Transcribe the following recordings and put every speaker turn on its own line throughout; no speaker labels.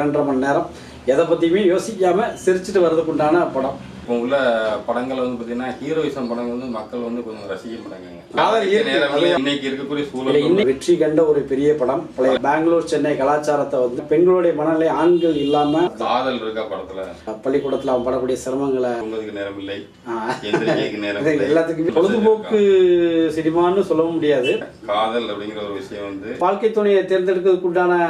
இரண்டரை மணி நேரம். எதை பற்றியுமே யோசிக்காமல் சிரிச்சுட்டு வர்றதுக்கு உண்டான படம்.
இப்போ உள்ள படங்கள் வந்து பார்த்தீங்கன்னா ஹீரோயிசம் படங்கள் வந்து மக்கள் வந்து கொஞ்சம் ரசிக்க மாட்டாங்க. இன்னைக்கு இருக்கக்கூடிய சூழல்
வெற்றி கண்ட ஒரு பெரிய படம். பழைய பெங்களூர் சென்னை கலாச்சாரத்தை வந்து பெண்களுடைய மனநிலை ஆண்கள் இல்லாமல்
காதல் இருக்கா படத்துல?
பள்ளிக்கூடத்தில் அவன் படக்கூடிய சிரமங்களை
நேரம் இல்லை.
எல்லாத்துக்குமே பொழுதுபோக்கு சினிமான்னு சொல்ல முடியாது.
காதல் அப்படிங்கிற ஒரு விஷயம் வந்து
வாழ்க்கை துணையை தேர்ந்தெடுக்கிறதுக்கு உண்டான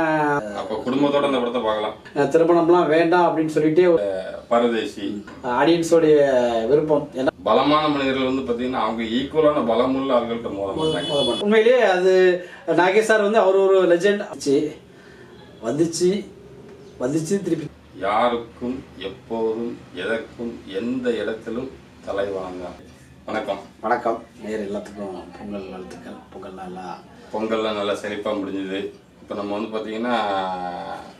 அப்ப குடும்பத்தோட அந்த படத்தை பார்க்கலாம்.
திருமணம்லாம் வேண்டாம் அப்படின்னு சொல்லிட்டு
பரதேசி.
ஆடியன்ஸோடைய விருப்பம். ஏன்னா
பலமான மனிதர்கள் வந்து பாத்தீங்கன்னா அவங்க ஈக்குவலான பலமுள்ள ஆள்கள்ட்ட மோத மாட்டாங்க.
உண்மையிலேயே அது நாகேஷ் சார் வந்து அவர் ஒரு லெஜெண்ட் வந்துச்சு. வந்துச்சு. திருப்பி.
யாருக்கும் எப்போதும் எதற்கும் எந்த இடத்திலும் தலை வணங்காம் வணக்கம்.
வணக்கம். நேர் எல்லாத்துக்கும் பொங்கல் வாழ்த்துக்கள். பொங்கல் நல்லா
பொங்கல்லாம் நல்லா செழிப்பாக முடிஞ்சுது. இப்போ நம்ம வந்து பார்த்திங்கன்னா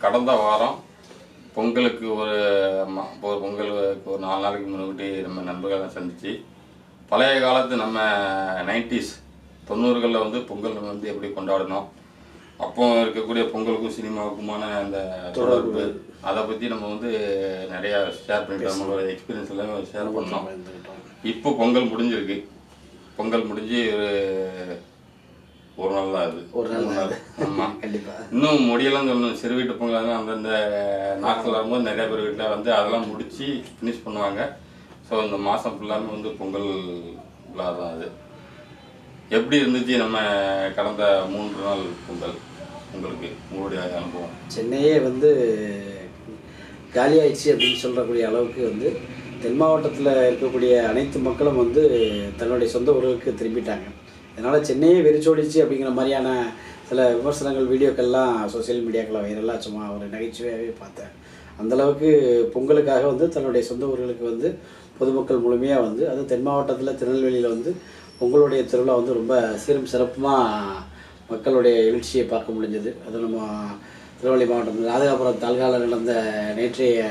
கடந்த வாரம் பொங்கலுக்கு ஒரு ஒரு பொங்கலுக்கு ஒரு நாலு நாளைக்கு முன்னாடி நம்ம நண்பர்களை சந்திச்சு பழைய காலத்து நம்ம நைன்டிஸ் தொண்ணூறுகளில் வந்து பொங்கல் நம்ம வந்து எப்படி கொண்டாடினோம் அப்போ இருக்கக்கூடிய பொங்கலுக்கும் சினிமாவுக்குமான அந்த தொடர்பு அதை பற்றி நம்ம வந்து நிறையா ஷேர் பண்ணிட்டோம். நம்மளோட எக்ஸ்பீரியன்ஸ் எல்லாமே ஷேர் பண்ணோம். இப்போ பொங்கல் முடிஞ்சிருக்கு. பொங்கல் முடிஞ்சு ஒரு ஒரு நாள் தான் அது.
ஒரு நாள்
மூணு
தான்
ஆமா.
கண்டிப்பா.
இன்னும் முடியலாம் சொல்லணும். சிறு வீட்டு பொங்கல் தான் அந்தந்த நாட்கள் வரும்போது நிறைய பேர் வீட்டில் வந்து அதெல்லாம் முடிச்சு ஃபினிஷ் பண்ணுவாங்க. ஸோ இந்த மாதம் ஃபுல்லாமே வந்து பொங்கல் விழா தான் அது. எப்படி இருந்துச்சு நம்ம கடந்த மூன்று நாள் பொங்கல் உங்களுக்கு? உங்களுடைய அனுபவம்.
சென்னையே வந்து காலியாயிடுச்சு அப்படின்னு சொல்லக்கூடிய அளவுக்கு வந்து தென் மாவட்டத்தில் இருக்கக்கூடிய அனைத்து மக்களும் வந்து தன்னுடைய சொந்த ஊர்களுக்கு திரும்பிட்டாங்க. அதனால் சென்னையே வெறிச்சோடிச்சு அப்படிங்கிற மாதிரியான சில விமர்சனங்கள் வீடியோக்கள்லாம் சோஷியல் மீடியாக்களில் வைரலாக சும்மா ஒரு நகைச்சுவையாகவே பார்த்தேன். அந்த அளவுக்கு பொங்கலுக்காக வந்து தன்னுடைய சொந்த ஊர்களுக்கு வந்து பொதுமக்கள் முழுமையாக வந்து அது தென் மாவட்டத்தில் திருநெல்வேலியில் வந்து பொங்கலுடைய திருவிழா வந்து ரொம்ப சீரும் சிறப்புமாக மக்களுடைய எழுச்சியை பார்க்க முடிஞ்சது. அது நம்ம திருவள்ளி மாவட்டம் ராதகாபுரம் தாலுகாவில் நடந்த நேற்றைய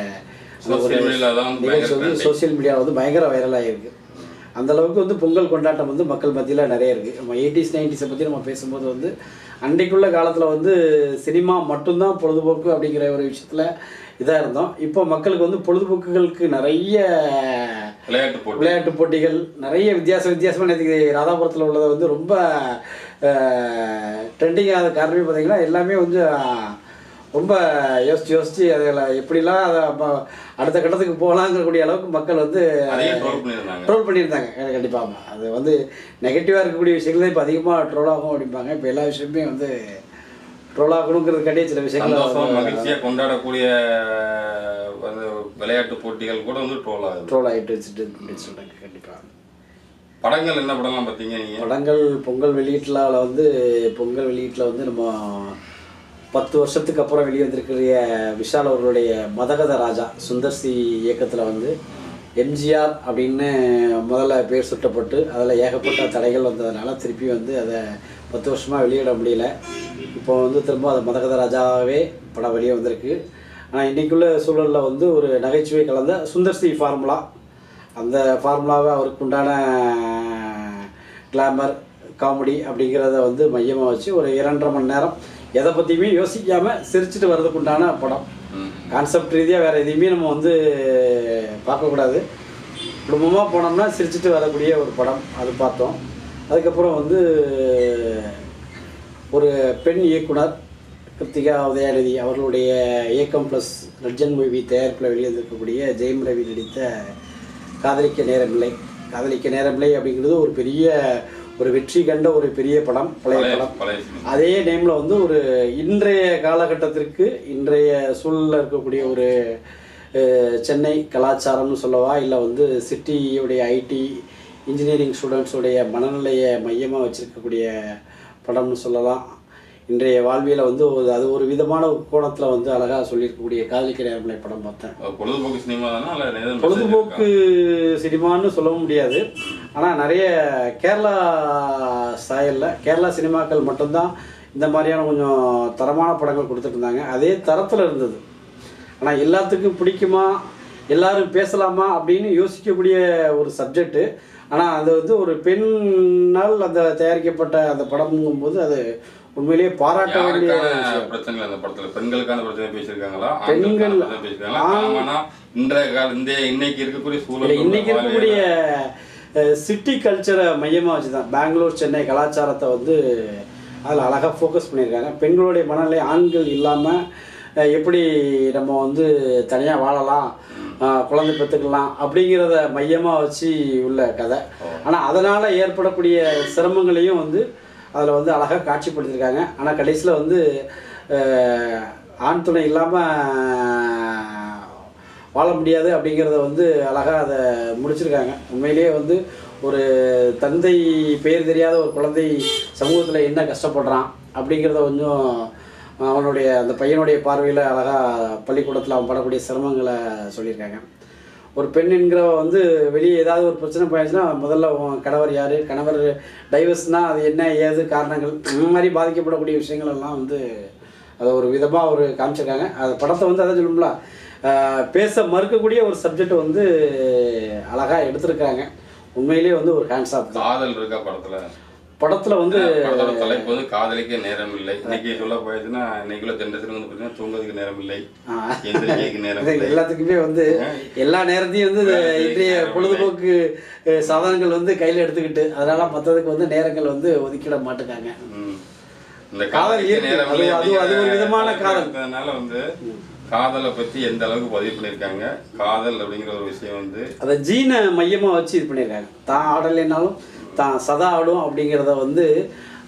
வந்து
நிகழ்ச்சி வந்து
பயங்கர
சோஷியல் மீடியாவில் வந்து பயங்கர வைரலாக இருக்குது அந்த அளவுக்கு வந்து பொங்கல் கொண்டாட்டம் வந்து மக்கள் மத்தியில் நிறைய இருக்குது நம்ம எயிட்டிஸ் நைன்டிஸை பற்றி நம்ம பேசும்போது வந்து அன்றைக்குள்ள காலத்தில் வந்து சினிமா மட்டும்தான் பொழுதுபோக்கு அப்படிங்கிற ஒரு விஷயத்தில் இதாக இருந்தோம். இப்போ மக்களுக்கு வந்து பொழுதுபோக்குகளுக்கு நிறைய
விளையாட்டு போட்டி.
விளையாட்டு போட்டிகள் நிறைய வித்தியாச வித்தியாசமான நேற்றுக்கு ராதாபுரத்தில் உள்ளதை வந்து ரொம்ப ட்ரெண்டிங் ஆகாத காரணமே பார்த்தீங்கன்னா எல்லாமே வந்து அஹ், ரொம்ப யோசிச்சு யோசிச்சு அதில் எப்படிலாம் அதை அடுத்த கட்டத்துக்கு போகலாங்கக்கூடிய அளவுக்கு மக்கள் வந்து
ட்ரோல் பண்ணியிருந்தாங்க.
கண்டிப்பாக அது வந்து நெகட்டிவாக இருக்கக்கூடிய விஷயங்கள் தான் இப்போ அதிகமாக ட்ரோல் ஆகும் அப்படிம்பாங்க. இப்போ எல்லா விஷயமே வந்து ட்ரோல் ஆகணுங்கிறதுக்காண்டியே சில விஷயங்கள்
மகிழ்ச்சியா கொண்டாடக்கூடிய விளையாட்டு போட்டிகள் கூட வந்து ட்ரோல் ஆகுது.
ட்ரோல் ஆகிட்டு வச்சுட்டு அப்படின்னு சொல்கிறாங்க கண்டிப்பாக
படங்கள் என்ன படம்லாம் பார்த்தீங்க நீங்க?
படங்கள் பொங்கல் வெளியீட்டில் வந்து பொங்கல் வெளியீட்டில் வந்து நம்ம பத்து வருஷத்துக்கு அப்புறம் வெளிவந்திருக்கிற விஷால் அவர்களுடைய மதகத ராஜா சுந்தர் சி இயக்கத்தில் வந்து எம்ஜிஆர் அப்படின்னு முதல்ல பேர் சுட்டப்பட்டு அதில் ஏகப்பட்ட தடைகள் வந்ததுனால திருப்பி வந்து அதை பத்து வருஷமாக வெளியிட முடியல. இப்போ வந்து திரும்ப அது மதகத ராஜாவே படம் வெளியே வந்திருக்கு. ஆனால் இன்றைக்குள்ள சூழலில் வந்து ஒரு நகைச்சுவை கலந்த சுந்தர் சி ஃபார்முலா. அந்த ஃபார்முலாவை அவருக்கு உண்டான கிளாமர் காமெடி அப்படிங்கிறத வந்து மையமாக வச்சு ஒரு இரண்டரை மணி நேரம் எதை பற்றியுமே யோசிக்காமல் சிரிச்சுட்டு வர்றதுக்கு உண்டான படம். கான்செப்ட் ரீதியாக வேறு எதையுமே நம்ம வந்து பார்க்கக்கூடாது. குடும்பமாக போனோம்னா சிரிச்சுட்டு வரக்கூடிய ஒரு படம் அது பார்த்தோம். அதுக்கப்புறம் வந்து ஒரு பெண் இயக்குனர் கிருத்திகா உதயாநிதி அவர்களுடைய இயக்கம் ப்ளஸ் லெஜண்ட் மூவி தயாரிப்பில் வெளியிருந்திருக்கக்கூடிய ஜெயம் ரவி நடித்த காதலிக்க நேரமில்லை. காதலிக்க நேரமில்லை அப்படிங்கிறது ஒரு பெரிய ஒரு வெற்றி கண்ட ஒரு பெரிய படம் பழைய படம். அதே நேமில் வந்து ஒரு இன்றைய காலகட்டத்திற்கு இன்றைய சூழலில் இருக்கக்கூடிய ஒரு சென்னை கலாச்சாரம்னு சொல்லவா இல்லை வந்து சிட்டியுடைய ஐடி இன்ஜினியரிங் ஸ்டூடெண்ட்ஸுடைய மனநிலையை மையமாக வச்சுருக்கக்கூடிய படம்னு சொல்லலாம். இன்றைய வாழ்வியலை வந்து அது ஒரு விதமான கோணத்தில் வந்து அழகாக சொல்லியிருக்கக்கூடிய காதலிக்க நேரமில்லை படம் பார்த்தேன்.
பொழுதுபோக்கு சினிமா
பொழுதுபோக்கு சினிமான்னு சொல்லவும் முடியாது. ஆனால் நிறைய கேரளா ஸ்டைலில் கேரளா சினிமாக்கள் மட்டும்தான் இந்த மாதிரியான கொஞ்சம் தரமான படங்கள் கொடுத்துட்டு இருந்தாங்க அதே தரத்தில் இருந்தது. ஆனால் எல்லாத்துக்கும் பிடிக்குமா எல்லாரும் பேசலாமா அப்படின்னு யோசிக்கக்கூடிய ஒரு சப்ஜெக்ட்டு ஆனால் அது வந்து ஒரு பெண்ணால் அந்த தயாரிக்கப்பட்ட அந்த படம்ங்கும்போது அது உண்மையிலேயே பாராட்ட வேண்டிய
பிரச்சனைகள் அந்த படத்துல? பெண்களுக்கான பிரச்சனை பேசியிருக்காங்களா?
பெண்கள்
இன்றைய கால இந்த இன்னைக்கு இருக்கக்கூடிய சூழல்
இன்னைக்கு இருக்கக்கூடிய சிட்டி கல்ச்சரை மையமாக வச்சு தான் பெங்களூர் சென்னை கலாச்சாரத்தை வந்து அதில் அழகாக ஃபோக்கஸ் பண்ணியிருக்காங்க. பெண்களுடைய மனநிலை ஆண்கள் இல்லாமல் எப்படி நம்ம வந்து தனியாக வாழலாம் குழந்தை பெற்றுக்கலாம் அப்படிங்கிறத மையமாக வச்சு உள்ள கதை. ஆனால் அதனால் ஏற்படக்கூடிய சிரமங்களையும் வந்து அதில் வந்து அழகாக காட்சிப்படுத்தியிருக்காங்க ஆனால் கடைசியில் வந்து ஆண் துணை இல்லாமல் வாழ முடியாது அப்படிங்கிறத வந்து அழகாக அதை முடிச்சிருக்காங்க. உண்மையிலேயே வந்து ஒரு தந்தை பெயர் தெரியாத ஒரு குழந்தை சமூகத்தில் என்ன கஷ்டப்படுறான் அப்படிங்கிறத கொஞ்சம் அவனுடைய அந்த பையனுடைய பார்வையில் அழகாக பள்ளிக்கூடத்தில் அவன் படக்கூடிய சிரமங்களை சொல்லியிருக்காங்க. ஒரு பெண் என்கிறவ வந்து வெளியே ஏதாவது ஒரு பிரச்சனை போயாச்சுன்னா முதல்ல கணவர் யார்? கணவர் டைவர்ஸ்னால் அது என்ன ஏது காரணங்கள்? இந்த மாதிரி பாதிக்கப்படக்கூடிய விஷயங்கள் எல்லாம் வந்து அதை ஒரு விதமாக ஒரு காமிச்சிருக்காங்க. அது படத்தை வந்து அதான் சொல்லும்ல பேச மறுக்கக்கூடிய ஒரு சப்ஜெக்ட் வந்து அழகாக எடுத்திருக்காங்க. உண்மையிலேயே வந்து ஒரு ஹேண்ட்ஸ் ஆஃப் தான்.
காதல் இருக்கா படத்தில்?
படத்தில் வந்து
படத்தோட தலைப்பு வந்து காதலிக்க நேரம் இல்லை இன்னைக்கு சொல்ல போயிடுச்சுன்னா இன்னைக்குள்ள ஜென்ரேஷன் வந்து பார்த்தீங்கன்னா தூங்குறதுக்கு நேரம் இல்லை நேரம் இல்லை
எல்லாத்துக்குமே வந்து எல்லா நேரத்தையும் வந்து இன்றைய பொழுதுபோக்கு சாதனங்கள் வந்து கையில் எடுத்துக்கிட்டு அதனால மற்றதுக்கு வந்து நேரங்கள் வந்து ஒதுக்கிட மாட்டுக்காங்க.
இந்த
காதல் அது-
இல்லை
அது- ஒரு விதமான காதல்.
வந்து காதலை பத்தி எந்த அளவுக்கு பதிவு பண்ணியிருக்காங்க? காதல் அப்படிங்கிற ஒரு விஷயம் வந்து
அதை ஜீனை மையமாக வச்சு இது பண்ணியிருக்காங்க. தான் ஆடலைனாலும் தான் சதா ஆடும் அப்படிங்கிறத வந்து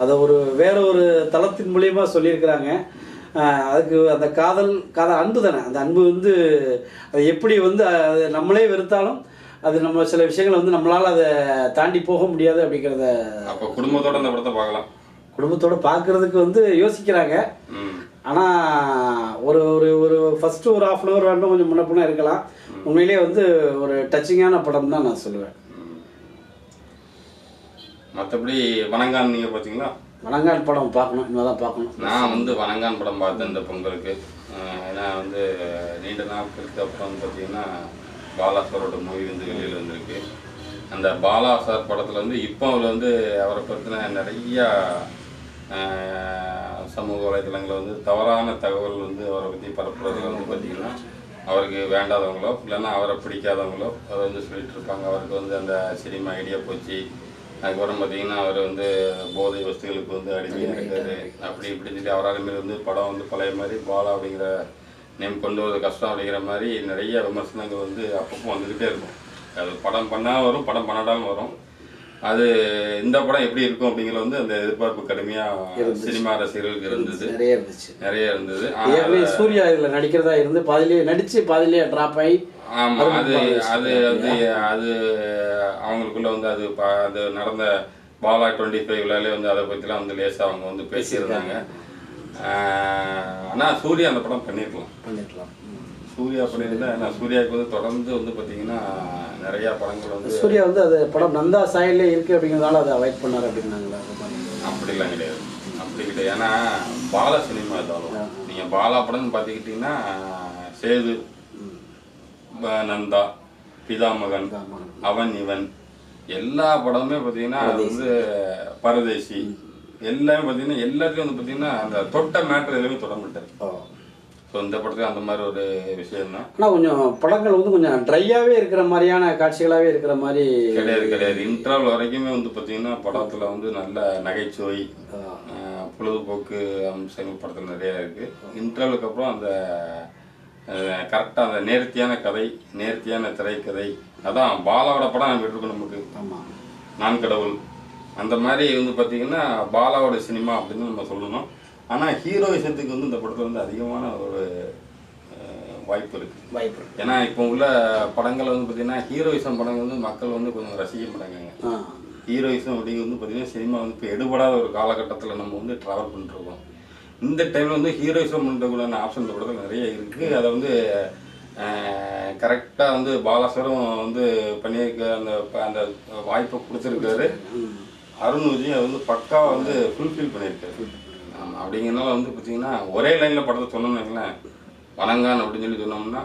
அதை ஒரு வேற ஒரு தளத்தின் மூலியமாக சொல்லியிருக்கிறாங்க. அதுக்கு அந்த காதல் காதல் அன்பு தானே. அந்த அன்பு வந்து அது எப்படி வந்து அது நம்மளே வெறுத்தாலும் அது நம்ம சில விஷயங்களை வந்து நம்மளால் அதை தாண்டி போக முடியாது அப்படிங்கிறத
அப்ப குடும்பத்தோட அந்த படத்தை பார்க்கலாம்.
குடும்பத்தோட பார்க்குறதுக்கு வந்து யோசிக்கிறாங்க. ஆனால் ஒரு ஒரு ஒரு ஃபஸ்ட்டு ஒரு ஆஃப் அன் ஹவர் வேண்டாம் கொஞ்சம் முன்ன பின்ன இருக்கலாம். உண்மையிலேயே வந்து ஒரு டச்சிங்கான படம் தான் நான் சொல்லுவேன்.
ம். மத்தபடி வணங்கான் நீங்க பாத்தீங்களா?
வணங்கால் படம் பார்க்கணும் இனிமே தான் பார்க்கணும்.
நான் வந்து வணங்கான் படம் பார்த்தேன் இந்த பொங்கலுக்கு. ஏன்னா வந்து நீண்ட நாட்களுக்கு அப்புறம் பார்த்தீங்கன்னா பாலா சாரோட மூவி வந்து வெளியில் வந்திருக்கு. அந்த பாலா சார் படத்தில் வந்து இப்போ அவர் வந்து அவரை பற்றின நிறையா சமூக வலைதளங்களில் வந்து தவறான தகவல் வந்து அவரை பற்றி பரப்புறதுல வந்து பார்த்திங்கன்னா அவருக்கு வேண்டாதவங்களோ இல்லைன்னா அவரை பிடிக்காதவங்களோ அதை வந்து சொல்லிட்டு இருப்பாங்க அவருக்கு வந்து அந்த சினிமா ஐடியா போச்சு. அதுக்கப்புறம் பார்த்தீங்கன்னா அவர் வந்து போதை வஸ்துகளுக்கு வந்து அடிமையாக இருக்காரு அப்படி இப்படின்னு சொல்லி அவரால் மாரி வந்து படம் வந்து பழைய மாதிரி பாலா அப்படிங்கிற நேம் கொண்டு வரது கஷ்டம் அப்படிங்கிற மாதிரி நிறைய விமர்சனங்கள் வந்து அப்பப்போ வந்துக்கிட்டே இருக்கும். அது படம் பண்ணால் வரும் படம் பண்ணாடாலும் வரும். அது இந்த படம் எப்படி இருக்கும் அப்படிங்கிறது வந்து அந்த எதிர்பார்ப்பு கடுமையாக சினிமா ரசிகர்களுக்கு இருந்தது.
நிறைய இருந்துச்சு.
நிறைய இருந்தது.
சூர்யா இதில் நடிக்கிறதா இருந்து பாதிலேயே நடித்து பாதிலேயே ட்ராப் ஆகி
ஆமா அது அது வந்து அது அவங்களுக்குள்ள வந்து அது அது நடந்த பாலா டுவெண்ட்டி ஃபைவ்லாலே வந்து அதை பற்றிலாம் வந்து லேசாக அவங்க வந்து பேசியிருந்தாங்க. ஆஹ் ஆனா சூர்யா அந்த படம் பண்ணியிருக்கலாம்
பண்ணிருக்கலாம். ம்.
சூர்யா. பண்ணியிருந்தா நான் சூர்யாவுக்கு வந்து தொடர்ந்து வந்து பார்த்தீங்கன்னா நிறைய படங்கள் வந்து
சூர்யா வந்து அது படம் நந்தா சாயல்லே இருக்கு அப்படிங்கிறதால அதை அவாய்ட் பண்ணார் அப்படின்னாங்களா அது.
அப்படிலாம் கிடையாது. அப்படி கிடையாது. ஏன்னா பாலா சினிமா இருந்தாலும் நீங்கள் பாலா படம்னு பார்த்துக்கிட்டிங்கன்னா சேது நந்தா பிதாமகன். அவன் இவன். எல்லா படமுமே பார்த்தீங்கன்னா வந்து பரதேசி. எல்லாமே பார்த்தீங்கன்னா எல்லாத்தையும் வந்து பார்த்தீங்கன்னா அந்த தொட்ட மேட்ரு எதுவுமே தொட மாட்டார். ஸோ இந்த படத்துல அந்த மாதிரி ஒரு விஷயம் தான்
ஆனால் கொஞ்சம் படங்கள் வந்து கொஞ்சம் ட்ரையாகவே இருக்கிற மாதிரியான காட்சிகளாகவே இருக்கிற மாதிரி
கிடையாது கிடையாது. இன்டர்வல் வரைக்குமே வந்து பார்த்தீங்கன்னா படத்துல வந்து நல்ல நகைச்சுவை பொழுதுபோக்கு அம்சங்கள் படத்தில் நிறையா இருக்கு. இன்டர்வலுக்கு அப்புறம் அந்த கரெக்டாக அந்த நேர்த்தியான கதை நேர்த்தியான திரைக்கதை. அதான் பாலாவோட படம் நம்ம இருக்கும் நமக்கு.
ஆமாம்
நான் கடவுள் அந்த மாதிரி வந்து பார்த்தீங்கன்னா பாலாவோட சினிமா அப்படின்னு நம்ம சொல்லணும். ஆனால் ஹீரோயிசத்துக்கு வந்து இந்த படத்தில் வந்து அதிகமான ஒரு வாய்ப்பு இருக்குது
வாய்ப்பு இருக்கு.
ஏன்னா இப்போ உள்ள படங்கள் வந்து பார்த்தீங்கன்னா ஹீரோயிசம் படங்கள் வந்து மக்கள் வந்து கொஞ்சம் ரசிக்க மாட்டாங்க ஹீரோயிசம் அப்படிங்கிறது வந்து பார்த்தீங்கன்னா சினிமா வந்து இப்போ எடுபடாத ஒரு காலகட்டத்தில் நம்ம வந்து ட்ராவல் பண்ணிருக்கோம் இந்த டைமில் வந்து ஹீரோயிசம் பண்ணுறதுக்குள்ளான ஆப்ஷன் படத்தில் நிறைய இருக்குது அதை வந்து கரெக்டாக வந்து பாலாசரும் வந்து பண்ணியிருக்க அந்த அந்த வாய்ப்பை கொடுத்துருக்காரு. அருண் விஜய் அதை வந்து பக்காவாக வந்து ஃபுல்ஃபில் பண்ணியிருக்காரு. ஆமாம் அப்படிங்கிறனால வந்து பார்த்தீங்கன்னா ஒரே லைனில் படத்தை சொன்னோம்னு வணங்கான் அப்படின்னு சொல்லி சொன்னோம்னா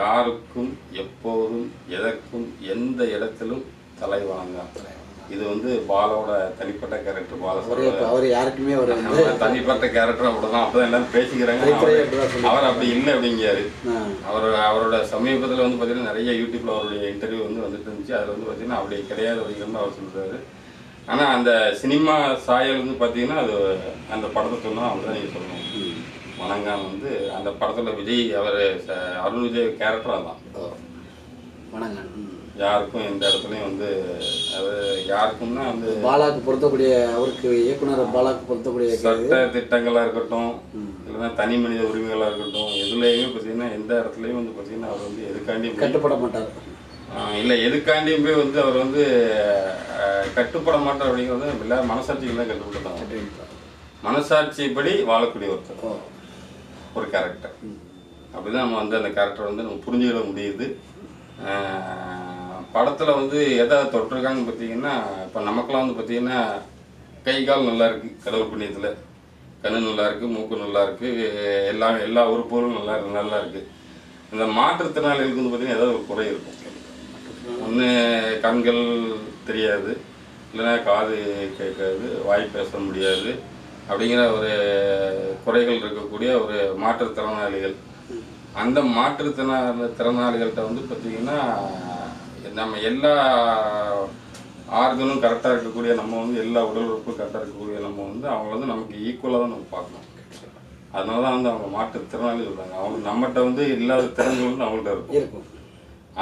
யாருக்கும் எப்போதும் எதற்கும் எந்த இடத்திலும் தலை வணங்கான் இது வந்து பாலோட தனிப்பட்ட கேரக்டர் பால
அவரே யாருக்குமே அவர்
தனிப்பட்ட கேரக்டர் அப்படிதான். அப்பதான் எல்லாரும் பேசிக்கிறாங்க. அவர் அப்படி இல்லை அப்படிங்காரு
ஆ,
அவர் அவரோட சமீபத்தில் வந்து பார்த்தீங்கன்னா நிறைய யூடியூப்ல அவருடைய இன்டர்வியூ வந்து வந்துட்டு இருந்துச்சு. அதில் வந்து பார்த்தீங்கன்னா அப்படி கிடையாது அப்படிங்கிற அவர் சொல்றாரு. ஆனால் அந்த சினிமா சாயல் வந்து பார்த்தீங்கன்னா அது அந்த படத்தை சொன்னால் அப்படிதான் நீங்கள் சொல்லணும். வணங்கான் வந்து அந்த படத்தில் விஜய் அவர் அருண் விஜய் கேரக்டர் தான்.
ஓ. வணங்க ம்.
யாருக்கும் எந்த இடத்துலையும் வந்து அது யாருக்கும்னா வந்து
பாலாக்கு பொருத்தக்கூடிய அவருக்கு இயக்குனர் பாலாக்கு பொருத்தக்கூடிய
சட்ட திட்டங்களாக இருக்கட்டும். இல்லைன்னா தனி மனித உரிமைகளாக இருக்கட்டும் எதுலேயுமே பார்த்தீங்கன்னா எந்த இடத்துலையும் வந்து பார்த்தீங்கன்னா அவர் வந்து எதுக்காண்டியும்
கட்டுப்பட மாட்டார்.
இல்லை எதுக்காண்டியும் போய் வந்து அவர் வந்து கட்டுப்பட மாட்டார் அப்படிங்கிறது இல்லை மனசாட்சிகள் தான் கட்டுப்பட்டுருந்தாங்க மனசாட்சிப்படி வாழக்கூடிய ஒருத்தர். ஒரு கேரக்டர் அப்படிதான் நம்ம வந்து அந்த கேரக்டர் வந்து நம்ம புரிஞ்சுக்கிட முடியுது. படத்தில் வந்து எதை தொட்டிருக்காங்கன்னு பார்த்தீங்கன்னா இப்போ நமக்கெல்லாம் வந்து பார்த்தீங்கன்னா கை கால் நல்லா இருக்கு கடவுள் புண்ணியத்தில். கண்ணு நல்லா இருக்குது மூக்கு நல்லா இருக்கு எல்லா எல்லா உறுப்புகளும் நல்லா நல்லா இருக்கு. இந்த மாற்றுத்திறனாளிகளுக்கு வந்து பார்த்தீங்கன்னா ஏதாவது ஒரு குறை இருக்கும். ஒன்று கண்கள் தெரியாது இல்லைன்னா காது கேட்காது வாய் பேச முடியாது அப்படிங்கிற ஒரு குறைகள் இருக்கக்கூடிய ஒரு மாற்றுத்திறனாளிகள். அந்த மாற்றுத்திறனாளி திறனாளிகள்கிட்ட வந்து பார்த்திங்கன்னா நம்ம எல்லா ஆர்கனும் கரெக்டாக இருக்கக்கூடிய நம்ம வந்து எல்லா உடல் உறுப்பும் கரெக்டாக இருக்கக்கூடிய நம்ம வந்து அவங்க வந்து நமக்கு ஈக்குவலாக தான் நம்ம பார்க்கணும். அதனால தான் வந்து அவங்க மாற்றுத்திறனாளி சொல்கிறாங்க அவங்க நம்மகிட்ட வந்து இல்லாத திறன்கள் வந்து அவங்கள்ட்ட இருக்கும்.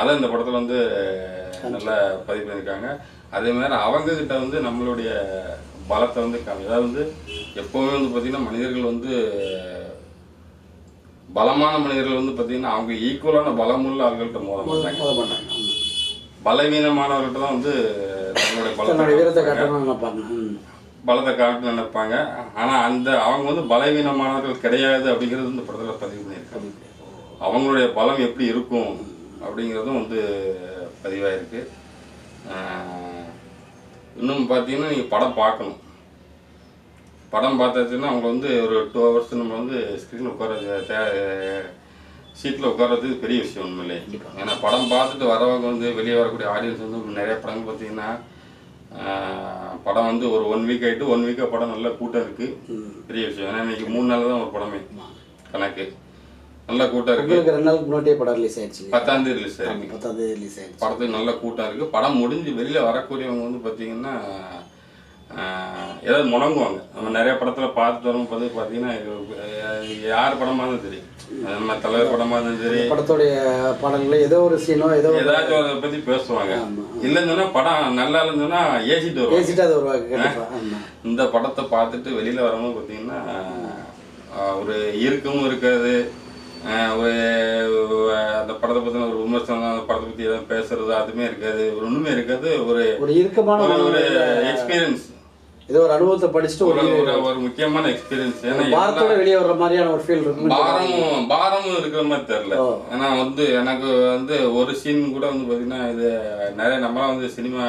அதை இந்த படத்தில் வந்து நல்லா பதிவு பண்ணியிருக்காங்க அதே மாதிரி அவங்க கிட்ட வந்து நம்மளுடைய பலத்தை வந்து அதாவது வந்து எப்போவுமே வந்து பார்த்திங்கன்னா மனிதர்கள் வந்து பலமான மனிதர்கள் வந்து பார்த்திங்கன்னா அவங்க ஈக்குவலான பலமுள்ள ஆள்கள்கிட்ட மோத மாட்டாங்க. பலவீனமானவர்கள்ட்ட தான் வந்து தன்னுடைய
தன்னுடைய வீரத்தை
பலத்தை
காட்டணும்னு நினைப்பாங்க.
பலத்தை காட்டு நினைப்பாங்க. ஆனால் அந்த அவங்க வந்து பலவீனமானவர்கள் கிடையாது அப்படிங்கிறது இந்த படத்தில் பதிவு பண்ணியிருக்காங்க அவங்களுடைய பலம் எப்படி இருக்கும் அப்படிங்கிறதும் வந்து பதிவாயிருக்கு. இன்னும் பார்த்தீங்கன்னா நீங்கள் படம் பார்க்கணும். படம் பார்த்தாச்சுன்னா அவங்க வந்து ஒரு டூ ஹவர்ஸ் நம்ம வந்து ஸ்க்ரீனில் உட்கார சீட்டில் உட்கார்றதுக்கு பெரிய விஷயம் உண்மையிலே. ஏன்னா படம் பார்த்துட்டு வரவங்க வந்து வெளியே வரக்கூடிய ஆடியன்ஸ் வந்து நிறைய படங்கள் பார்த்தீங்கன்னா படம் வந்து ஒரு ஒன் வீக் ஆகிட்டு ஒன் வீக்காக படம் நல்ல கூட்டம் இருக்குது பெரிய விஷயம். ஏன்னா இன்னைக்கு மூணு நாள் தான் ஒரு படமே. கணக்கு. நல்ல கூட்டம் இருக்குது
உங்களுக்கு ரெண்டு நாளுக்கு முன்னாடியே படம் ரிலீஸ் ஆயிடுச்சு
பத்தாம் தேதி ரிலீஸ் ஆயிருக்கு.
பத்தாம் தேதி ரிலீஸ் ஆயிடுச்சு.
படத்துக்கு நல்ல கூட்டம் இருக்கு. படம் முடிஞ்சு வெளியில வரக்கூடியவங்க வந்து பார்த்தீங்கன்னா ஏதாவது முணங்குவாங்க நம்ம நிறைய படத்துல பார்த்துட்டு வரும்போது பார்த்தீங்கன்னா யார் படமா இருந்தாலும் சரி நம்ம தலைவர் படமா இருந்தாலும் சரி
படத்துடைய பாடல்கள் ஏதோ ஒரு சீனோ ஏதோ
ஏதாச்சும் அதை பத்தி பேசுவாங்க. இல்லைன்னு சொன்னா படம் நல்லா இருந்ததுன்னா ஏசிட்டு வருவாங்க.
பேசிட்டு அது ஆமா.
இந்த படத்தை பார்த்துட்டு வெளியில வரும்போது பார்த்தீங்கன்னா ஒரு இறுக்கமும் இருக்காது. ஒரு அந்த படத்தை பற்றின ஒரு விமர்சனம் அந்த படத்தை பற்றி எதாவது பேசுறது அதுவுமே இருக்காது. ஒரு ஒன்றுமே இருக்காது. ஒரு
ஒரு இறுக்கமான
ஒரு எக்ஸ்பீரியன்ஸ்
ஏதோ ஒரு அனுபவத்தை படிச்சுட்டு ஒரு
ஒரு முக்கியமான எக்ஸ்பீரியன்ஸ் ஏன்னா
வாரத்தோட வெளியே வர்ற மாதிரியான ஒரு ஃபீல் இருக்கும்
பாரமும் பாரமும் இருக்கிற மாதிரி தெரியல. ஏன்னா வந்து எனக்கு வந்து ஒரு சீன் கூட வந்து பார்த்தீங்கன்னா இது நிறைய நம்மளாம் வந்து சினிமா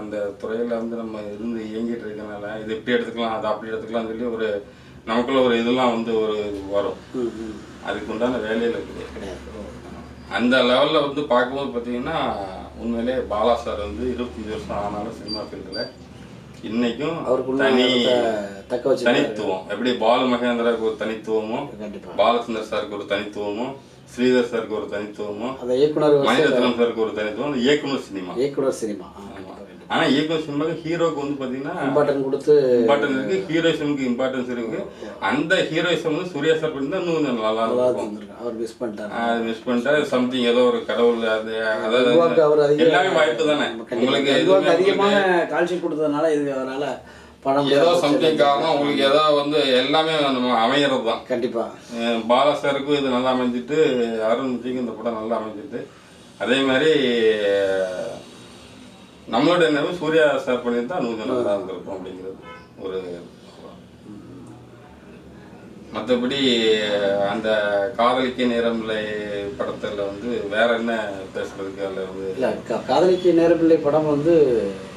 அந்த துறையில் வந்து நம்ம இருந்து இயங்கிட்டு இருக்கனால இது இப்படி எடுத்துக்கலாம் அதை அப்படி எடுத்துக்கலாம்னு சொல்லி ஒரு நமக்குள்ள ஒரு இதெல்லாம் வந்து ஒரு வரும். அதுக்கு உண்டான வேலையில் இருக்குது. அந்த லெவலில் வந்து பார்க்கும்போது பார்த்தீங்கன்னா உண்மையிலே பாலா சார் வந்து இருபத்தஞ்சி வருஷம் ஆனாலும் சினிமா ஃபீல்டில் இன்னைக்கும்
அவருக்குள்ள
தனி
தக்க வச்சு
தனித்துவம். எப்படி பாலு மகேந்திராவுக்கு ஒரு தனித்துவமோ
கண்டிப்பா.
பாலச்சந்தர் சாருக்கு ஒரு தனித்துவமும் ஸ்ரீதர் சாருக்கு ஒரு தனித்துவமும் மணிரத்னம் சாருக்கு ஒரு தனித்துவம் இயக்குனர் சினிமா.
இயக்குனர் சினிமா ஆ, கண்டிப்பா, கண்டிப்பா.
ஆனா இயக்குனர் சினிமாக்கு ஹீரோக்கு வந்து பாத்தீங்கன்னா
இம்பார்ட்டன்ட் கொடுத்து
இம்பார்ட்டன்ஸ் இருக்கு. ஹீரோயிசமுக்கு இம்பார்ட்டன்ஸ் இருக்கு. அந்த ஹீரோயிசம் வந்து சூர்யா சார் பண்ணிருந்தா இன்னும் கொஞ்சம் நல்லா இருக்கும்.
அவர் மிஸ் பண்ணிட்டாரு.
மிஸ் பண்ணிட்டா சம்திங் ஏதோ ஒரு கடவுள் அது அதாவது எல்லாமே வாய்ப்பு தானே. உங்களுக்கு
அதிகமான கால்ஷீட் கொடுத்ததுனால இது அவரால படம்
ஏதோ சம்திங் காரணம் உங்களுக்கு ஏதோ வந்து எல்லாமே நம்ம அமைகிறது தான்
கண்டிப்பா
பாலா சாருக்கும் இது நல்லா அமைஞ்சிட்டு அருண் விஜய்க்கும் இந்த படம் நல்லா அமைஞ்சிட்டு. அதே மாதிரி நம்மளோட நினைவு சூர்யா சார் பண்ணியிருந்தா இன்னும் நல்லா இருந்திருக்கும் அப்படிங்கிறது ஒரு மற்றபடி அந்த காதலிக்க நேரமில்லை படத்தில் வந்து வேற என்ன பேசுறதுக்கு அதில் வந்து
இல்ல காதலிக்கு நேரமில்லை படம் வந்து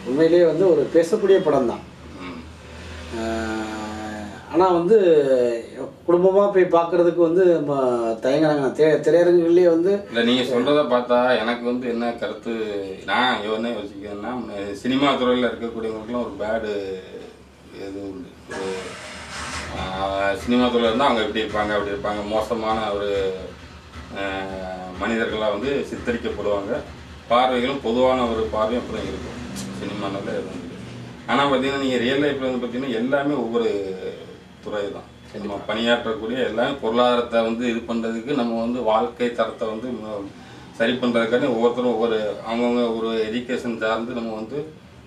உண்மையிலேயே வந்து ஒரு பேசக்கூடிய படம் தான் ஆனால் வந்து குடும்பமாக போய் பார்க்குறதுக்கு வந்து நம்ம தயங்குறாங்க. திரை திரையரங்குகள்லேயே வந்து
இல்லை நீங்கள் சொல்கிறத பார்த்தா எனக்கு வந்து என்ன கருத்து நான் என்ன யோசிக்கிறேன்னா சினிமா துறையில் இருக்கக்கூடியவங்களுக்குலாம் ஒரு பேடு இது உண்டு. ஒரு சினிமா துறையில் இருந்தால் அவங்க எப்படி இருப்பாங்க அப்படி இருப்பாங்க. மோசமான ஒரு மனிதர்களாக வந்து சித்தரிக்கப்படுவாங்க. பார்வைகளும் பொதுவான ஒரு பார்வையும் அப்படி இருக்கும். சினிமானால வந்து. ஆனால் பார்த்தீங்கன்னா நீங்கள் ரியல் லைஃப்பில் வந்து பார்த்தீங்கன்னா எல்லாமே ஒவ்வொரு துறை தான் நம்ம பணியாற்றக்கூடிய எல்லாமே பொருளாதாரத்தை வந்து இது பண்ணுறதுக்கு நம்ம வந்து வாழ்க்கை தரத்தை வந்து சரி பண்ணுறதுக்கான ஒவ்வொருத்தரும் ஒவ்வொரு அவங்கவுங்க ஒரு எஜுகேஷன் சார்ந்து நம்ம வந்து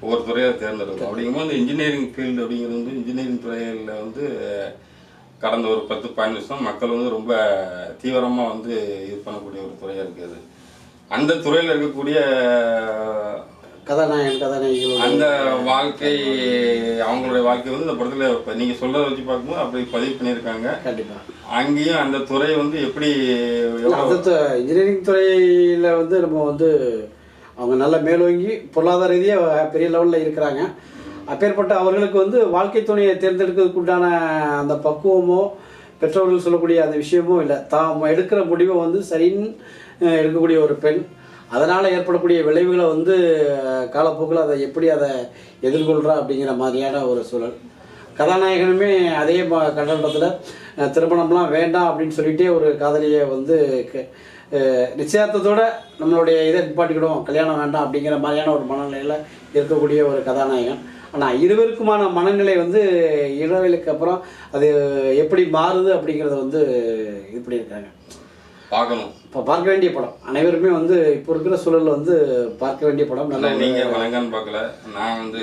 ஒவ்வொரு துறையை தேர்ந்தெடுக்கணும். அப்படிங்கும்போது இன்ஜினியரிங் ஃபீல்டு அப்படிங்கிறது வந்து இன்ஜினியரிங் துறையில் வந்து கடந்த ஒரு பத்து பதினஞ்சு வருஷம் மக்கள் வந்து ரொம்ப தீவிரமாக வந்து இது பண்ணக்கூடிய ஒரு துறையாக இருக்குது அந்த துறையில் இருக்கக்கூடிய
கதாநாயகன் கதாநாயகிகள்
அந்த வாழ்க்கை அவங்களுடைய வாழ்க்கை வந்து இந்த படத்தில் இப்போ நீங்கள் சொல்கிறத வச்சு பார்க்கும்போது அப்படி பதிவு பண்ணியிருக்காங்க.
கண்டிப்பாக
அங்கேயும் அந்த துறை வந்து எப்படி
அந்த இன்ஜினியரிங் துறையில் வந்து நம்ம வந்து அவங்க நல்ல மேலோங்கி பொருளாதார ரீதியாக பெரிய லெவலில் இருக்கிறாங்க. அப்பேற்பட்ட அவர்களுக்கு வந்து வாழ்க்கை துணையை தேர்ந்தெடுக்கிறதுக்கு உண்டான அந்த பக்குவமோ பெற்றோர்கள் சொல்லக்கூடிய அந்த விஷயமோ இல்லை. தாம் எடுக்கிற முடிவை வந்து சரின்னு எடுக்கக்கூடிய ஒரு பெண். அதனால் ஏற்படக்கூடிய விளைவுகளை வந்து காலப்போக்கில் அதை எப்படி அதை எதிர்கொள்கிறா அப்படிங்கிற மாதிரியான ஒரு சூழல். கதாநாயகனுமே அதே கண்டனத்தில் திருமணம்லாம் வேண்டாம் அப்படின்னு சொல்லிகிட்டே ஒரு காதலியை வந்து க- நம்மளுடைய இதை நிப்பாட்டிக்கிடும் கல்யாணம் வேண்டாம் அப்படிங்கிற மாதிரியான ஒரு மனநிலையில் இருக்கக்கூடிய ஒரு கதாநாயகன். ஆனால் இருவருக்குமான மனநிலை வந்து இளவேலுக்கு அப்புறம் அது எப்படி மாறுது அப்படிங்கிறத வந்து இது பண்ணியிருக்காங்க.
பார்க்கணும்.
இப்போ பார்க்க வேண்டிய படம். அனைவருமே வந்து இப்போ இருக்கிற சூழலில் வந்து பார்க்க வேண்டிய படம். நல்ல
நீங்கள் வணங்கன்னு பார்க்கல. நான் வந்து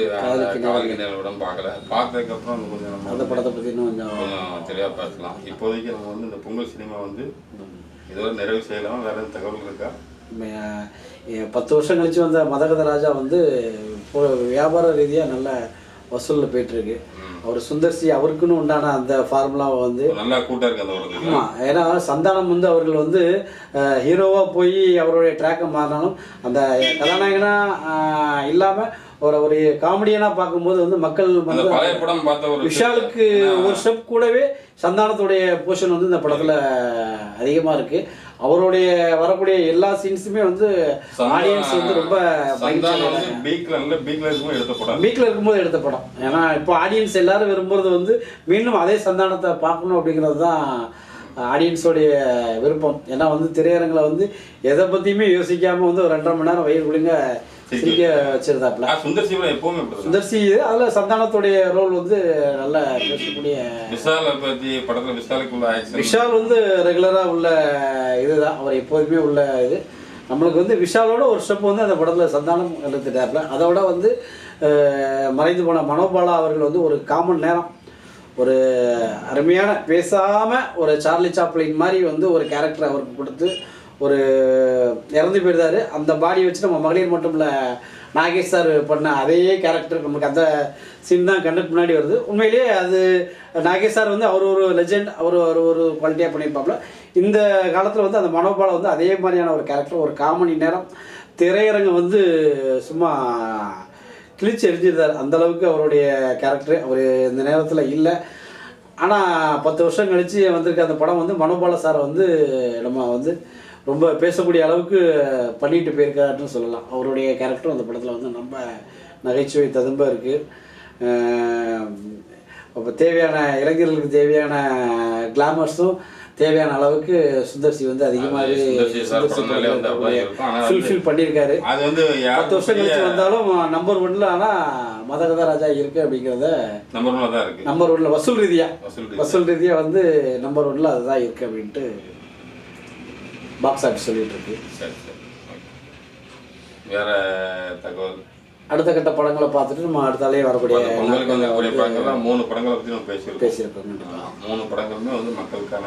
நிலவிடம் பார்க்கல. பார்த்ததுக்கப்புறம் கொஞ்சம்
அந்த படத்தை பற்றி இன்னும் கொஞ்சம்
தெளிவாக பேசலாம். இப்போதைக்கு நம்ம வந்து இந்த பொங்கல் சினிமா வந்து இதோட நிறைவு செய்யலாம். வேற தகவல் இருக்கா?
பத்து வருஷம் கழிச்சு வந்த மதகத ராஜா வந்து வியாபார ரீதியாக நல்ல வசூலில் போயிட்டுருக்கு. அவர் சுந்தர்சி அவருக்குன்னு உண்டான அந்த ஃபார்முலாவை வந்து
நல்லா கூட்டம் இருக்கு அந்த படத்துக்கு
ஆமாம் ஏன்னா சந்தானம் வந்து அவர்கள் வந்து ஹீரோவாக போய் அவருடைய ட்ராக்கை மாறினாலும் அந்த கதாநாயகனாக இல்லாமல் ஒரு ஒரு காமெடியனாக பார்க்கும்போது வந்து மக்கள் வந்து விஷாலுக்கு ஒரு ஸ்டெப் கூடவே சந்தானத்துடைய போர்ஷன் வந்து இந்த படத்தில் அதிகமாக இருக்குது அவருடைய வரக்கூடிய எல்லா சீன்ஸுமே வந்து ஆடியன்ஸ் வந்து ரொம்ப
பீக்ல
இருக்கும்போது எடுத்த படம். ஏன்னா இப்போ ஆடியன்ஸ் எல்லாரும் விரும்புறது வந்து மீண்டும் அதே சந்தானத்தை பார்க்கணும் அப்படிங்கிறது தான் ஆடியன்ஸோடைய விருப்பம். ஏன்னா வந்து திரையரங்கில் வந்து எதை பற்றியுமே யோசிக்காமல் வந்து ஒரு ரெண்டரை மணி நேரம் வயிறு குளிங்க சிரிக்க வச்சிருந்தாப்புல.
சுந்தர் சிவன் எப்பவுமே
அதில் சந்தானத்துடைய ரோல் வந்து நல்ல பேசக்கூடிய
விஷாலை பத்தி படத்துல விஷாலுக்குள்ள ஆக்ஷன்
விஷால் வந்து ரெகுலராக உள்ள இதுதான். அவர் எப்போதுமே உள்ள இது. நம்மளுக்கு வந்து விஷாலோட ஒரு ஸ்டெப் வந்து அந்த படத்தில் சந்தானம் எடுத்துட்டாப்புல. அதோட வந்து மறைந்து போன மனோபாலா அவர்கள் வந்து ஒரு காமன் நேரம். ஒரு அருமையான பேசாமல் ஒரு சார்லி சாப்ளின் மாதிரி வந்து ஒரு கேரக்டர் அவருக்கு கொடுத்து ஒரு இறந்து போயிருந்தார். அந்த பாடியை வச்சு நம்ம மகளிர் மட்டும் இல்லை நாகேஷ் சார் பண்ண அதே கேரக்டர் நமக்கு அந்த சீன் தான் கண்ணுக்கு முன்னாடி வருது. உண்மையிலேயே அது நாகேஷ் சார் வந்து அவர் ஒரு லெஜெண்ட் அவர் ஒரு ஒரு குவாலிட்டியாக பண்ணியிருப்பாப்புல. இந்த காலத்தில் வந்து அந்த மனோபாலம் வந்து அதே மாதிரியான ஒரு கேரக்டர் ஒரு காமணி நேரம் திரையரங்கம் வந்து சும்மா கிழிச்சு எரிஞ்சிருந்தார் அந்த அளவுக்கு அவருடைய கேரக்டர் அவர் இந்த நேரத்தில் இல்லை. ஆனால் பத்து வருஷம் கழித்து வந்திருக்க அந்த படம் வந்து மனோபால சாரை வந்து நம்ம வந்து ரொம்ப பேசக்கூடிய அளவுக்கு பண்ணிட்டு போயிருக்காருன்னு சொல்லலாம். அவருடைய கேரக்டரும் அந்த படத்தில் வந்து ரொம்ப நகைச்சுவை ததும்ப இருக்குது அப்போ தேவையான இளைஞர்களுக்கு தேவையான கிளாமர்ஸும் தேவையான அளவுக்கு சுந்தர்சி வந்து அதிகமாகவே
சுந்தர்சி சார் படம்னாலே வந்து. ஆனா வந்து-
ஃபுல்ஃபில் பண்ணியிருக்காரு
அது வந்து
பத்து வருஷம் கழிச்சு வந்தாலும் நம்பர் ஒன்ல ஆனால் மதகதா ராஜா இருக்கு அப்படிங்கிறத
நம்பர் ஒன்ல தான் இருக்கு
நம்பர் ஒன்ல வசூல் ரீதியா
வசூல் ரீதியா.
வசூல் ரீதியா வந்து நம்பர் ஒன்ல அதுதான் இருக்கு அப்படின்ட்டு பாக்ஸ் ஆஃபீஸ் சொல்லிட்டு இருக்கு
சரி சரி ஓகே. வேற தகவல்
அடுத்த கட்ட படங்களை பார்த்துட்டு நம்ம அடுத்தாலே வரக்கூடிய
பொங்கலுக்கு வந்தக்கூடிய படங்கள்லாம் மூணு படங்களை பத்தி நம்ம பேசியிருக்கோம்.
பேசியிருக்கோம்
மூணு படங்களுமே வந்து மக்களுக்கான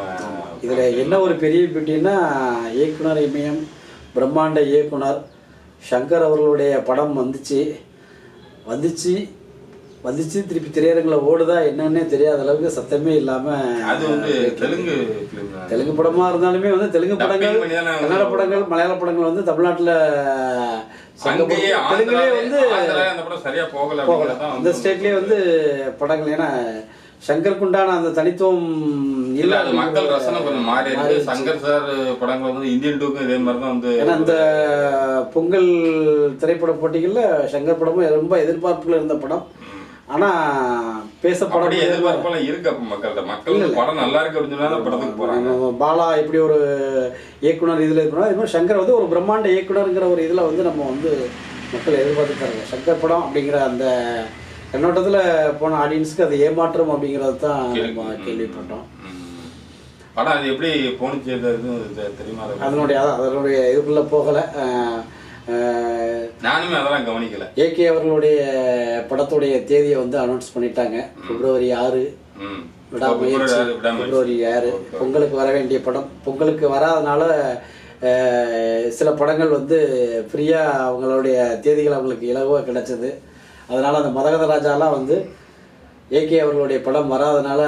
இதுல என்ன ஒரு பெரிய பியூட்டின்னா இயக்குனர் இமயம் பிரம்மாண்ட இயக்குனர் சங்கர் அவர்களுடைய படம் வந்துச்சு. வந்துச்சு. வந்துச்சு திருப்பி திரையரங்கில் ஓடுதா என்னன்னே தெரியாத அளவுக்கு சத்தமே இல்லாம
அது வந்து தெலுங்கு.
தெலுங்கு படமா இருந்தாலுமே வந்து தெலுங்கு படங்கள் கன்னட படங்கள் மலையாள படங்கள் வந்து தமிழ்நாட்டுல தெலுங்குலேயே வந்து
அந்த போகல
அந்த ஸ்டேட்லேயே வந்து படங்கள். ஏன்னா சங்கருக்குண்டான அந்த தனித்துவம்
இல்ல அது மக்கள் ரசனை கொஞ்சம் மாறி இருக்கு. சங்கர் சார் படங்கள் வந்து இந்தியன் டூக்கும் இதே மாதிரி தான் வந்து
ஏன்னா இந்த பொங்கல் திரைப்பட போட்டிகளில் சங்கர் படமும் ரொம்ப எதிர்பார்ப்புல இருந்த படம். ஆனால் பேசப்பட
அப்படி எதிர்பார்ப்பெல்லாம் இருக்கு அப்ப மக்கள்கிட்ட. மக்கள் படம் நல்லா இருக்கு அப்படின்னு சொன்னா படத்துக்கு போறாங்க.
பாலா எப்படி ஒரு இயக்குனர் இதில் இருக்கணும் அது மாதிரி சங்கர் வந்து ஒரு பிரம்மாண்ட இயக்குனருங்கிற ஒரு இதில் வந்து நம்ம வந்து மக்கள் எதிர்பார்த்துருக்காங்க. சங்கர் படம் அப்படிங்கிற அந்த கண்ணோட்டத்தில் போன ஆடியன்ஸுக்கு அது ஏமாற்றம் அப்படிங்கிறது தான் நம்ம கேள்விப்பட்டோம்.
படம் அது எப்படி தெ- தெரியுமா அதை?
அதனுடைய அதான் அதனுடைய இதுக்குள்ளே போகலை.
நானுமே அதெல்லாம் கவனிக்கல.
ஏகே அவர்களுடைய படத்துடைய தேதியை வந்து அனௌன்ஸ் பண்ணிட்டாங்க. பிப்ரவரி ஆறு. விடாமுயற்சி
பிப்ரவரி
ஆறு பொங்கலுக்கு வர வேண்டிய படம். பொங்கலுக்கு வராதனால சில படங்கள் வந்து ஃப்ரீயாக அவங்களுடைய தேதிகள் அவங்களுக்கு இலகுவாக கிடைச்சது. அதனால் அந்த மதகத ராஜாலாம் வந்து ஏகே அவர்களுடைய படம் வராதனால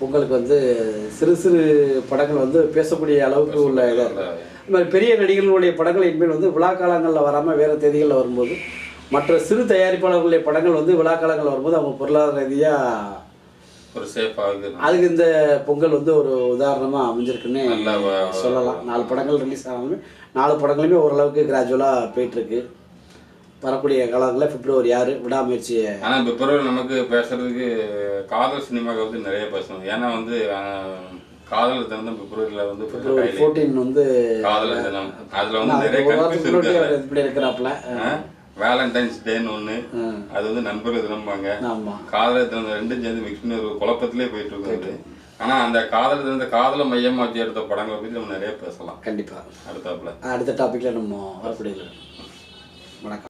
பொங்கலுக்கு வந்து சிறு சிறு படங்கள் வந்து பேசக்கூடிய அளவுக்கு உள்ள இதாக இந்த மாதிரி பெரிய நடிகர்களுடைய படங்கள் இனிமேல் வந்து விழா காலங்களில் வராமல் வேறு தேதிகளில் வரும்போது மற்ற சிறு தயாரிப்பாளர்களுடைய படங்கள் வந்து விழா காலங்களில் வரும்போது அவங்க பொருளாதார ரீதியாக
ஒரு சேஃபாக
அதுக்கு இந்த பொங்கல் வந்து ஒரு உதாரணமாக அமைஞ்சிருக்குன்னு சொல்லலாம். நாலு படங்கள் ரிலீஸ் ஆனாலுமே நாலு படங்களுமே ஓரளவுக்கு கிராஜுவலாக போயிட்டுருக்கு. வரக்கூடிய காலங்களில் பிப்ரவரி ஆறு விடாமுயற்சியை
ஆனா பிப்ரவரி நமக்கு பேசுறதுக்கு காதல் சினிமாவுக்கு வந்து நிறைய பேசணும். ஏன்னா வந்து அஹ், காதல் தினம் பிப்ரவரியில வந்து
பிப்ரவரி ஃபோர்டீன் வந்து
காதல் தினம் அதுல வந்து நிறைய கன்ஃபியூஸ்
முன்னாடி
இருக்கு
அவர் இப்படி இருக்கிறாப்புல.
வேலண்டைன்ஸ் டேன்னு ஒண்ணு. அது வந்து நண்பர்கள் தினம்பாங்க. காதலர் தினம் ரெண்டும் சேர்ந்து மிக்ஸ் பண்ணி ஒரு குழப்பத்திலே போயிட்டு இருக்கு. ஆனா அந்த காதல் தினத்தை காதலை மையமா வச்சு எடுத்த படங்களை பத்தி நம்ம நிறைய பேசலாம்.
கண்டிப்பாக
அடுத்தாப்புல.
அடுத்த டாப்பிக்கில் நம்ம வரக்கூடியது வணக்கம்.